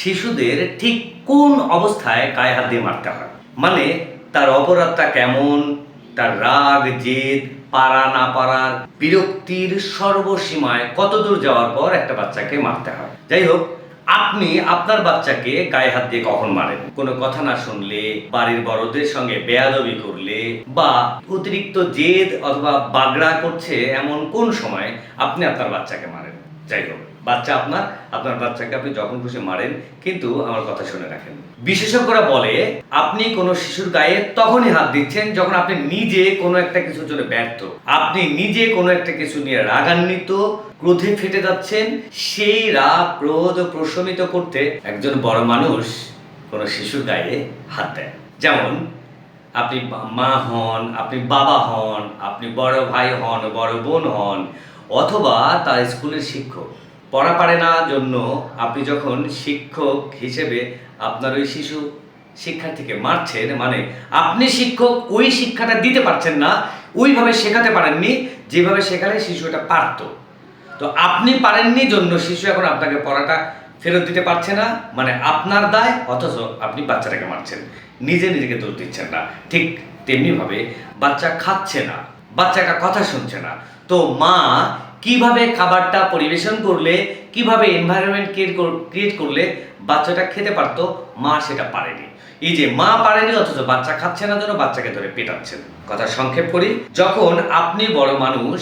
শিশুদের ঠিক কোন অবস্থায় গায়ে হাত দিয়ে মারতে হয়? মানে তার অপরাধটা কেমন? তার রাগ, জেদ, পারা, না পারার বিরক্তির সর্বসীমায় কতদূর যাওয়ার পর একটা বাচ্চাকে মারতে হয়? যাই হোক, আপনি আপনার বাচ্চাকে গায়ে হাত দিয়ে কখন মারেন? কোনো কথা না শুনলে, বাড়ির বড়দের সঙ্গে বেয়াদবি করলে বা অতিরিক্ত জেদ অথবা বাগড়া করছে এমন কোন সময় আপনি আপনার বাচ্চাকে মারেন? যাই হোক বাচ্চা আপনার আপনার বাচ্চাকে আপনি যখন খুশি মারেন, কিন্তু আমার কথা শুনে রাখেন। বিশেষজ্ঞরা বলে, আপনি কোনো শিশুর গায়ে তখনই হাত দিচ্ছেন যখন আপনি নিজে কোনো একটা কিছুর জন্য ব্যর্থ। আপনি নিজে কোনো একটা কিছু নিয়ে রাগান্বিত, ক্রোধে ফেটে যাচ্ছেন, সেই রাগ, ক্রোধ প্রশমিত করতে একজন বড় মানুষ কোনো শিশুর গায়ে হাত দেয় যেমন, আপনি মা হন, আপনি বাবা হন, আপনি বড় ভাই হন, বড় বোন হন অথবা তার স্কুলের শিক্ষক। পড়া পারে না জন্য আপনি যখন শিক্ষক হিসেবে আপনার ওই শিশু শিক্ষার্থীকে মারছেন মানে আপনি শিক্ষক ওই শিক্ষাটা দিতে পারছেন না, ওইভাবে শেখাতে পারেননি যেভাবে শেখালে শিশু এটা পারতো। তো আপনি পারেননি জন্য শিশু এখন আপনাকে পড়াটা ফেরত দিতে পারছে না মানে আপনার দায়, অথচ আপনি বাচ্চাটাকে মারছেন। নিজে নিজেকে দোষ দিচ্ছেন না। ঠিক তেমনিভাবে বাচ্চা খাচ্ছে না বাচ্চাটা কথা শুনছে না। তো মা কীভাবে খাবারটা পরিবেশন করলে, কীভাবে এনভায়রনমেন্ট ক্রিয়েট করলে বাচ্চাটা খেতে পারতো, মা সেটা পারেনি। এই যে মা পারেনি, অথচ বাচ্চা খাচ্ছে না জন্য বাচ্চাকে ধরে পেটাচ্ছেন কথা সংক্ষেপ করি। যখন আপনি বড় মানুষ,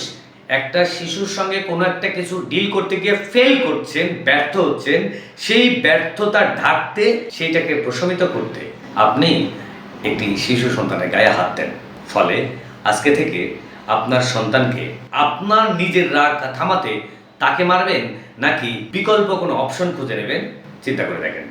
একটা শিশুর সঙ্গে কোনো একটা কিছু ডিল করতে গিয়ে ফেল করছেন, ব্যর্থ হচ্ছেন, সেই ব্যর্থতা ঢাকতে সেইটাকে প্রশমিত করতে আপনি একটি শিশু সন্তানের গায়ে হাত দেন। ফলে আজকে থেকে আপনার সন্তানকে আপনার নিজের রাগ থামাতে তাকে মারবেন নাকি বিকল্প কোনো অপশন খুঁজে নেবেন? চিন্তা করে দেখেন।